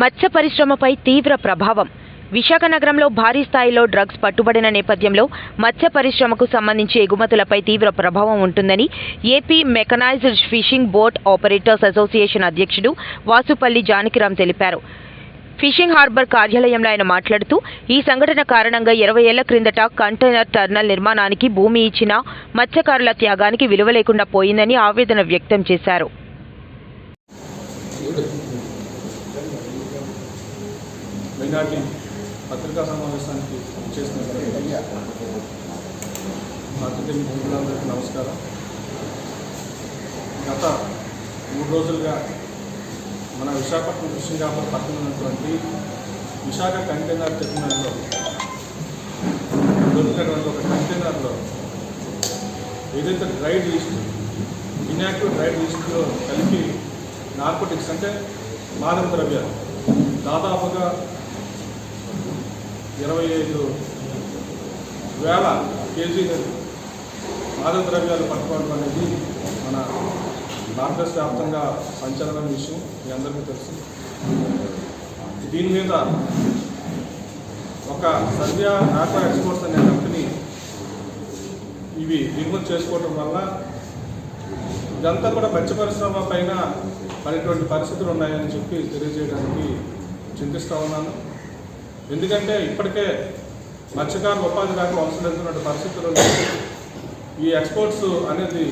మత్స్య పరిశ్రమపై తీవ్ర ప్రభావం. విశాఖ నగరంలో భారీ స్థాయిలో డ్రగ్స్ పట్టుబడిన నేపథ్యంలో మత్స్య పరిశ్రమకు సంబంధించి ఎగుమతులపై తీవ్ర ప్రభావం ఉంటుందని AP mechanised fishing boat operators association అధ్యక్షుడు వాసుపల్లి జానకిరామ్ తెలిపారు. ఫిషింగ్ హార్బర్ కార్యాలయంలో ఆయన మాట్లాడుతూ ఈ సంఘటన కారణంగా ఇరవై ఏళ్ళ క్రిందట కంటైనర్ టర్నల్ నిర్మాణానికి భూమి ఇచ్చిన మత్స్యకారుల త్యాగానికి విలువ లేకుండా పోయిందని ఆవేదన వ్యక్తం చేశారు. మైనార్టీ పత్రికా సమావేశానికి చేసిన పాత్రికేయ మిత్రులందరికీ నమస్కారం. గత మూడు రోజులుగా మన విశాఖపట్నం ఫిషింగ్ హార్బర్ పక్కన ఉన్నటువంటి విశాఖ కంటైనర్ టెర్మినల్లో దొరికినటువంటి ఒక కంటైనర్లో ఏదైతే డ్రైడ్ లిస్ట్ ఇన్యాక్టివ్ డ్రైడ్ లిస్ట్లో కలిపి నార్కోటిక్స్ అంటే మాదక ద్రవ్యాలు దాదాపుగా ఇరవై ఐదు వేల కేజీలు మాదక ద్రవ్యాలు పట్టుకోవడం అనేది మన భారతదేశ వ్యాప్తంగా సంచలన విషయం. మీ అందరికీ తెలుసు. దీని మీద ఒక సంధ్య ఆక్వా ఎక్స్పోర్ట్స్ అనే కంపెనీ ఇవి దిగుమతి చేసుకోవడం వల్ల ఇదంతా కూడా మత్స్య పరిశ్రమ పైన పడేటువంటి పరిస్థితులు ఉన్నాయని చెప్పి తెలియజేయడానికి చింతిస్తూ ఉన్నాను. ఎందుకంటే ఇప్పటికే మత్స్యకారులు ఉపాధి లేక అవసరం పరిస్థితులు ఈ ఎక్స్పోర్ట్స్ అనేది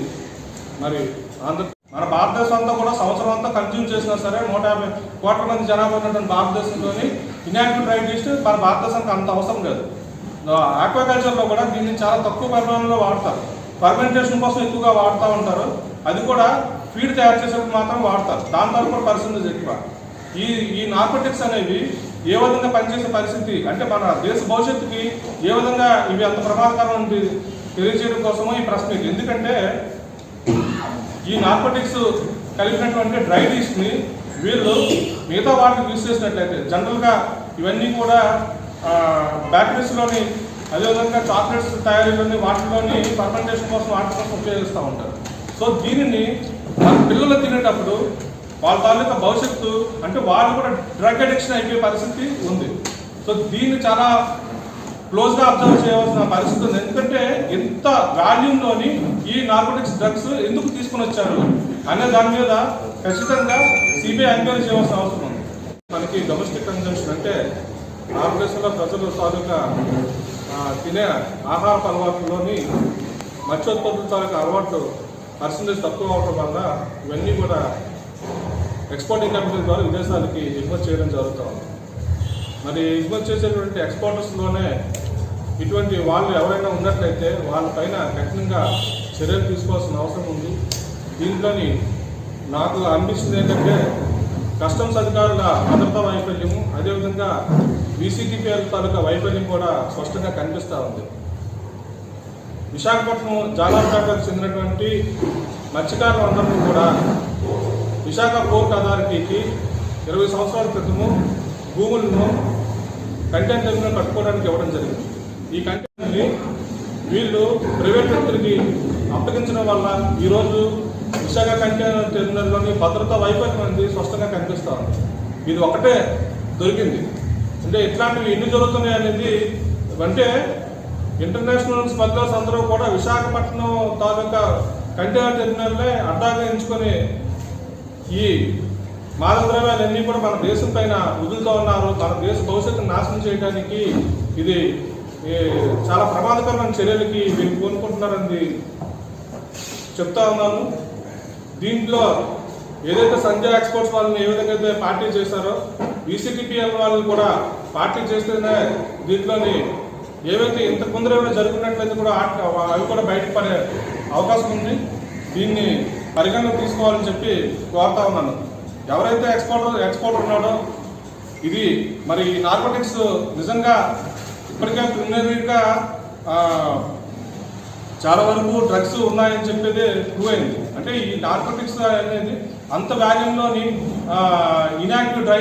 మరి ఆంధ్ర మన భారతదేశం అంతా కూడా సంవత్సరం అంతా కన్జ్యూమ్ చేసినా సరే నూట యాభై కోట్ల మంది జనాభా ఉన్నటువంటి భారతదేశంలోని ఇన్యాక్టివ్ డ్రైవ్ లిస్ట్ మన భారతదేశానికి అంత అవసరం లేదు. ఆక్వాకల్చర్లో కూడా దీన్ని చాలా తక్కువ పరిమాణంలో వాడతారు. ఫర్మెంటేషన్ కోసం ఎక్కువగా వాడుతూ ఉంటారు. అది కూడా ఫీడ్ తయారు చేసేటప్పుడు మాత్రం వాడతారు. దాని తరపు కూడా పర్సెంటేజ్ ఎక్కువ. ఈ ఈ నార్కోటిక్స్ అనేవి ఏ విధంగా పనిచేసే పరిస్థితి అంటే మన దేశ భవిష్యత్తుకి ఏ విధంగా ఇవి అంత ప్రమాదకరం ఉంది తెలియజేయడం కోసమో ఈ ప్రశ్న ఇది. ఎందుకంటే ఈ నార్కోటిక్స్ కలిగినటువంటి డ్రై ని వీళ్ళు మిగతా వాటికి యూజ్ చేసినట్లయితే జనరల్గా ఇవన్నీ కూడా బ్యాటరీస్లోని అదేవిధంగా చాక్లెట్స్ తయారీలోని వాటిలోని ఫర్మెంటేషన్ కోసం వాటి కోసం ఉపయోగిస్తూ ఉంటారు సో దీనిని మన పిల్లలు తినేటప్పుడు వాళ్ళ తాలూకా భవిష్యత్తు అంటే వాళ్ళు కూడా డ్రగ్ అడిక్షన్ అయిపోయే పరిస్థితి ఉంది. సో దీన్ని చాలా క్లోజ్గా అబ్జర్వ్ చేయవలసిన పరిస్థితి ఉంది. ఎందుకంటే ఎంత వాల్యూమ్లోని ఈ నార్కోటిక్స్ డ్రగ్స్ ఎందుకు తీసుకుని వచ్చారు అనే దాని మీద ఖచ్చితంగా సిబిఐ ఎంక్వైరీ చేయవలసిన అవసరం ఉంది. మనకి డొమెస్టిక్ కన్జంప్షన్ అంటే భారతదేశంలో ప్రజలు తాలూకా తినే ఆహార అలవాట్లలోని మత్స్యోత్పత్తుల తాలూకా అలవాట్లు పర్సంటేజ్ తక్కువ అవడం వల్ల ఇవన్నీ కూడా ఎక్స్పోర్టింగ్ కంపెనీల ద్వారా విదేశాలకి ఎగుమతి చేయడం జరుగుతూ ఉంది. మరి ఎగుమతి చేసేటువంటి ఎక్స్పోర్టర్స్లోనే ఇటువంటి వాళ్ళు ఎవరైనా ఉన్నట్లయితే వాళ్ళపైన కఠినంగా చర్యలు తీసుకోవాల్సిన అవసరం ఉంది. దీంట్లోని నాకు అనిపిస్తుంది ఏంటంటే కస్టమ్స్ అధికారుల భద్రతా వైఫల్యము అదేవిధంగా బీసీటీపీఎల్ తాలూకా వైఫల్యం కూడా స్పష్టంగా కనిపిస్తూ ఉంది. విశాఖపట్నం జాలాపేటకు చెందినటువంటి మత్స్యకారులందరినీ కూడా విశాఖ పోర్ట్ అథారిటీకి ఇరవై సంవత్సరాల క్రితము భూములను కంటైనర్ టెర్మినల్ కట్టుకోవడానికి ఇవ్వడం జరిగింది. ఈ కంటెంట్ని వీళ్ళు ప్రైవేట్ వ్యక్తులకి అప్పగించడం వల్ల ఈరోజు విశాఖ కంటైనర్ టెర్మినల్లోని భద్రతా వైఫల్యం అనేది స్పష్టంగా కనిపిస్తూ ఉంది. ఇది ఒకటే దొరికింది. అంటే ఇట్లాంటివి ఎన్ని జరుగుతున్నాయి అనేది అంటే ఇంటర్నేషనల్ స్మగ్లర్స్ అందరూ కూడా విశాఖపట్నం తాలూకా కంటైనర్ టెర్మినల్నే అడ్డాగా ఎంచుకొని ఈ మాదకద్రవ్యాలన్నీ కూడా మన దేశం పైన వదులుతూ ఉన్నారు. మన దేశ భవిష్యత్తును నాశనం చేయడానికి ఇది చాలా ప్రమాదకరమైన చర్యలకి వీళ్ళు కోరుకుంటున్నారని చెప్తా ఉన్నాను. దీంట్లో ఏదైతే సంజయ్ ఎక్స్పోర్ట్స్ వాళ్ళని ఏ విధంగా అయితే పార్టీ చేశారో ఈసీటీపీఎల్ వాళ్ళు కూడా పార్టీ చేస్తేనే దీంట్లోని ఏవైతే ఇంత ముందర ఏమైనా జరుగుతున్నట్లయితే కూడా అవి కూడా బయటపడే అవకాశం ఉంది. దీన్ని పరిగణలోకి తీసుకోవాలని చెప్పి కోరుతా ఉన్నాను. ఎవరైతే ఎక్స్పోర్టర్ ఎక్స్పోర్టర్ ఉన్నాడో ఇది మరి ఈ నార్కోటిక్స్ నిజంగా ఇప్పటికే ప్రిలిమినరీగా చాలా వరకు డ్రగ్స్ ఉన్నాయని చెప్పేది ప్రూవ్ అయింది. అంటే ఈ నార్కోటిక్స్ అనేది అంత వాల్యూమ్లోని ఇనాక్టివ్ డ్రై